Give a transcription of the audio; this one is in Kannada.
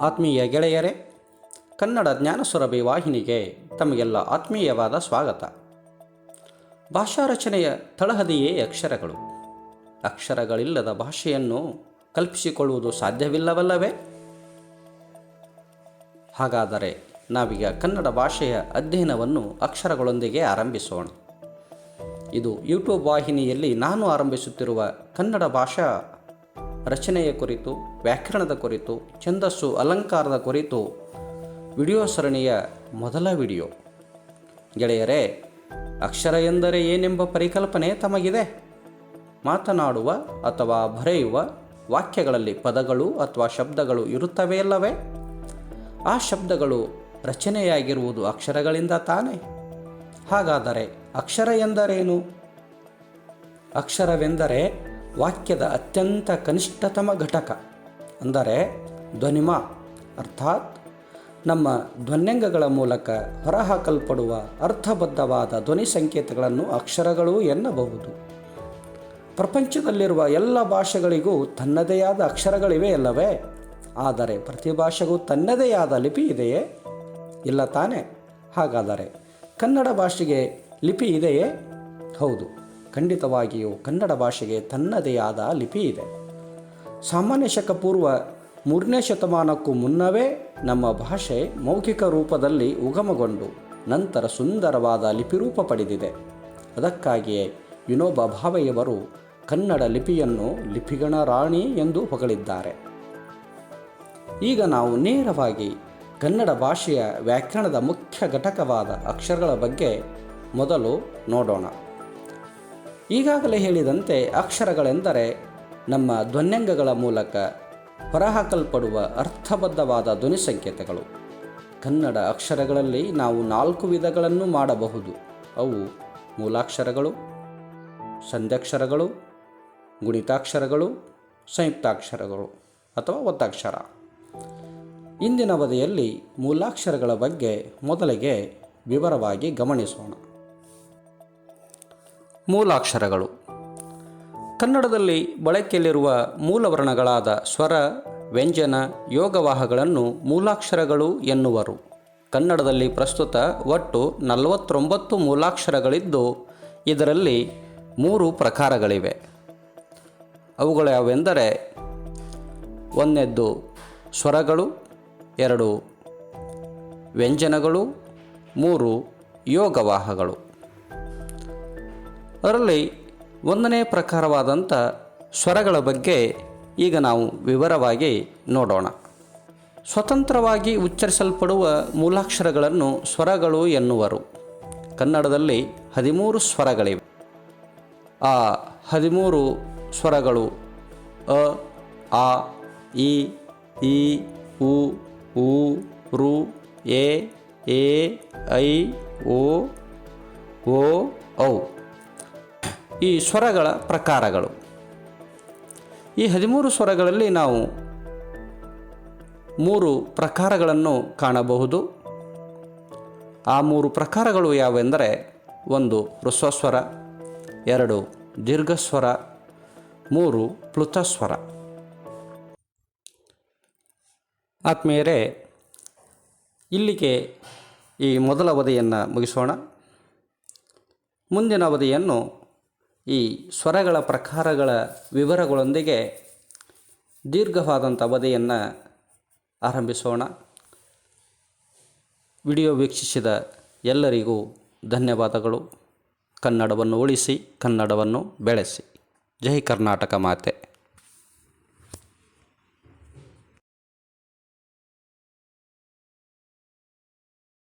ಆತ್ಮೀಯ ಗೆಳೆಯರೇ, ಕನ್ನಡ ಜ್ಞಾನಸುರಭಿ ವಾಹಿನಿಗೆ ತಮಗೆಲ್ಲ ಆತ್ಮೀಯವಾದ ಸ್ವಾಗತ. ಭಾಷಾ ರಚನೆಯ ತಳಹದಿಯೇ ಅಕ್ಷರಗಳು. ಅಕ್ಷರಗಳಿಲ್ಲದ ಭಾಷೆಯನ್ನು ಕಲ್ಪಿಸಿಕೊಳ್ಳುವುದು ಸಾಧ್ಯವಿಲ್ಲವಲ್ಲವೇ? ಹಾಗಾದರೆ ನಾವೀಗ ಕನ್ನಡ ಭಾಷೆಯ ಅಧ್ಯಯನವನ್ನು ಅಕ್ಷರಗಳೊಂದಿಗೆ ಆರಂಭಿಸೋಣ. ಇದು ಯೂಟ್ಯೂಬ್ ವಾಹಿನಿಯಲ್ಲಿ ನಾನು ಆರಂಭಿಸುತ್ತಿರುವ ಕನ್ನಡ ಭಾಷಾ ರಚನೆಯ ಕುರಿತು ವ್ಯಾಕರಣದ ಕುರಿತು, ಛಂದಸ್ಸು, ಅಲಂಕಾರದ ಕುರಿತು ವಿಡಿಯೋ ಸರಣಿಯ ಮೊದಲ ವಿಡಿಯೋ. ಗೆಳೆಯರೇ, ಅಕ್ಷರ ಎಂದರೆ ಏನೆಂಬ ಪರಿಕಲ್ಪನೆ ತಮಗಿದೆ. ಮಾತನಾಡುವ ಅಥವಾ ಬರೆಯುವ ವಾಕ್ಯಗಳಲ್ಲಿ ಪದಗಳು ಅಥವಾ ಶಬ್ದಗಳು ಇರುತ್ತವೆಯಲ್ಲವೇ ಆ ಶಬ್ದಗಳು ರಚನೆಯಾಗಿರುವುದು ಅಕ್ಷರಗಳಿಂದ ತಾನೇ? ಹಾಗಾದರೆ ಅಕ್ಷರ ಎಂದರೇನು? ಅಕ್ಷರವೆಂದರೆ ವಾಕ್ಯದ ಅತ್ಯಂತ ಕನಿಷ್ಠತಮ ಘಟಕ. ಅಂದರೆ ಧ್ವನಿಮ, ಅರ್ಥಾತ್ ನಮ್ಮ ಧ್ವನ್ಯಂಗಗಳ ಮೂಲಕ ಹೊರಹಾಕಲ್ಪಡುವ ಅರ್ಥಬದ್ಧವಾದ ಧ್ವನಿ ಸಂಕೇತಗಳನ್ನು ಅಕ್ಷರಗಳು ಎನ್ನಬಹುದು. ಪ್ರಪಂಚದಲ್ಲಿರುವ ಎಲ್ಲ ಭಾಷೆಗಳಿಗೂ ತನ್ನದೇ ಆದ ಅಕ್ಷರಗಳಿವೆ ಅಲ್ಲವೇ? ಆದರೆ ಪ್ರತಿ ಭಾಷೆಗೂ ತನ್ನದೇ ಆದ ಲಿಪಿ ಇದೆಯೇ? ಇಲ್ಲ ತಾನೇ. ಹಾಗಾದರೆ ಕನ್ನಡ ಭಾಷೆಗೆ ಲಿಪಿ ಇದೆಯೇ? ಹೌದು, ಖಂಡಿತವಾಗಿಯೂ ಕನ್ನಡ ಭಾಷೆಗೆ ತನ್ನದೇ ಆದ ಲಿಪಿ ಇದೆ. ಸಾಮಾನ್ಯ ಶಕ ಪೂರ್ವ ಮೂರನೇ ಶತಮಾನಕ್ಕೂ ಮುನ್ನವೇ ನಮ್ಮ ಭಾಷೆ ಮೌಖಿಕ ರೂಪದಲ್ಲಿ ಉಗಮಗೊಂಡು ನಂತರ ಸುಂದರವಾದ ಲಿಪಿರೂಪ ಪಡೆದಿದೆ. ಅದಕ್ಕಾಗಿಯೇ ವಿನೋಬ ಭಾವೆಯವರು ಕನ್ನಡ ಲಿಪಿಯನ್ನು ಲಿಪಿಗಣ ರಾಣಿ ಎಂದು ಹೊಗಳಿದ್ದಾರೆ. ಈಗ ನಾವು ನೇರವಾಗಿ ಕನ್ನಡ ಭಾಷೆಯ ವ್ಯಾಕರಣದ ಮುಖ್ಯ ಘಟಕವಾದ ಅಕ್ಷರಗಳ ಬಗ್ಗೆ ಮೊದಲು ನೋಡೋಣ. ಈಗಾಗಲೇ ಹೇಳಿದಂತೆ ಅಕ್ಷರಗಳೆಂದರೆ ನಮ್ಮ ಧ್ವನ್ಯಂಗಗಳ ಮೂಲಕ ಹೊರಹಾಕಲ್ಪಡುವ ಅರ್ಥಬದ್ಧವಾದ ಧ್ವನಿ ಸಂಕೇತಗಳು. ಕನ್ನಡ ಅಕ್ಷರಗಳಲ್ಲಿ ನಾವು ನಾಲ್ಕು ವಿಧಗಳನ್ನು ಮಾಡಬಹುದು. ಅವು ಮೂಲಾಕ್ಷರಗಳು, ಸಂಧ್ಯಾಕ್ಷರಗಳು, ಗುಣಿತಾಕ್ಷರಗಳು, ಸಂಯುಕ್ತಾಕ್ಷರಗಳು ಅಥವಾ ಒತ್ತಾಕ್ಷರ. ಇಂದಿನ ಅವಧಿಯಲ್ಲಿ ಮೂಲಾಕ್ಷರಗಳ ಬಗ್ಗೆ ಮೊದಲಿಗೆ ವಿವರವಾಗಿ ಗಮನಿಸೋಣ. ಮೂಲಾಕ್ಷರಗಳು. ಕನ್ನಡದಲ್ಲಿ ಬಳಕೆಯಲ್ಲಿರುವ ಮೂಲವರ್ಣಗಳಾದ ಸ್ವರ, ವ್ಯಂಜನ, ಯೋಗವಾಹಗಳನ್ನು ಮೂಲಾಕ್ಷರಗಳು ಎನ್ನುವರು. ಕನ್ನಡದಲ್ಲಿ ಪ್ರಸ್ತುತ ಒಟ್ಟು ನಲವತ್ತೊಂಬತ್ತು ಮೂಲಾಕ್ಷರಗಳಿದ್ದು, ಇದರಲ್ಲಿ ಮೂರು ಪ್ರಕಾರಗಳಿವೆ. ಅವುಗಳು ಯಾವೆಂದರೆ ಒಂದನೇದ್ದು ಸ್ವರಗಳು, ಎರಡು ವ್ಯಂಜನಗಳು, ಮೂರು ಯೋಗವಾಹಗಳು. ಅದರಲ್ಲಿ ಒಂದನೇ ಪ್ರಕಾರವಾದಂಥ ಸ್ವರಗಳ ಬಗ್ಗೆ ಈಗ ನಾವು ವಿವರವಾಗಿ ನೋಡೋಣ. ಸ್ವತಂತ್ರವಾಗಿ ಉಚ್ಚರಿಸಲ್ಪಡುವ ಮೂಲಾಕ್ಷರಗಳನ್ನು ಸ್ವರಗಳು ಎನ್ನುವರು. ಕನ್ನಡದಲ್ಲಿ ಹದಿಮೂರು ಸ್ವರಗಳಿವೆ. ಆ ಹದಿಮೂರು ಸ್ವರಗಳು ಅ, ಆ, ಇ ಈ ಉ ಊ ರು, ಎ ಎ, ಐ, ಓ ಓ, ಔ. ಈ ಸ್ವರಗಳ ಪ್ರಕಾರಗಳು. ಈ ಹದಿಮೂರು ಸ್ವರಗಳಲ್ಲಿ ನಾವು ಮೂರು ಪ್ರಕಾರಗಳನ್ನು ಕಾಣಬಹುದು. ಆ ಮೂರು ಪ್ರಕಾರಗಳು ಯಾವೆಂದರೆ ಒಂದು ಹೃಸ್ವಸ್ವರ, ಎರಡು ದೀರ್ಘಸ್ವರ, ಮೂರು ಪ್ಲುತಸ್ವರ. ಆತ್ಮೀಯರೇ, ಇಲ್ಲಿಗೆ ಈ ಮೊದಲ ಅವಧಿಯನ್ನು ಮುಗಿಸೋಣ. ಮುಂದಿನ ಅವಧಿಯನ್ನು ಈ ಸ್ವರಗಳ ಪ್ರಕಾರಗಳ ವಿವರಗಳೊಂದಿಗೆ ದೀರ್ಘವಾದಂಥ ಅವಧಿಯನ್ನು ಆರಂಭಿಸೋಣ. ವಿಡಿಯೋ ವೀಕ್ಷಿಸಿದ ಎಲ್ಲರಿಗೂ ಧನ್ಯವಾದಗಳು. ಕನ್ನಡವನ್ನು ಉಳಿಸಿ, ಕನ್ನಡವನ್ನು ಬೆಳೆಸಿ. ಜೈ ಕರ್ನಾಟಕ ಮಾತೆ.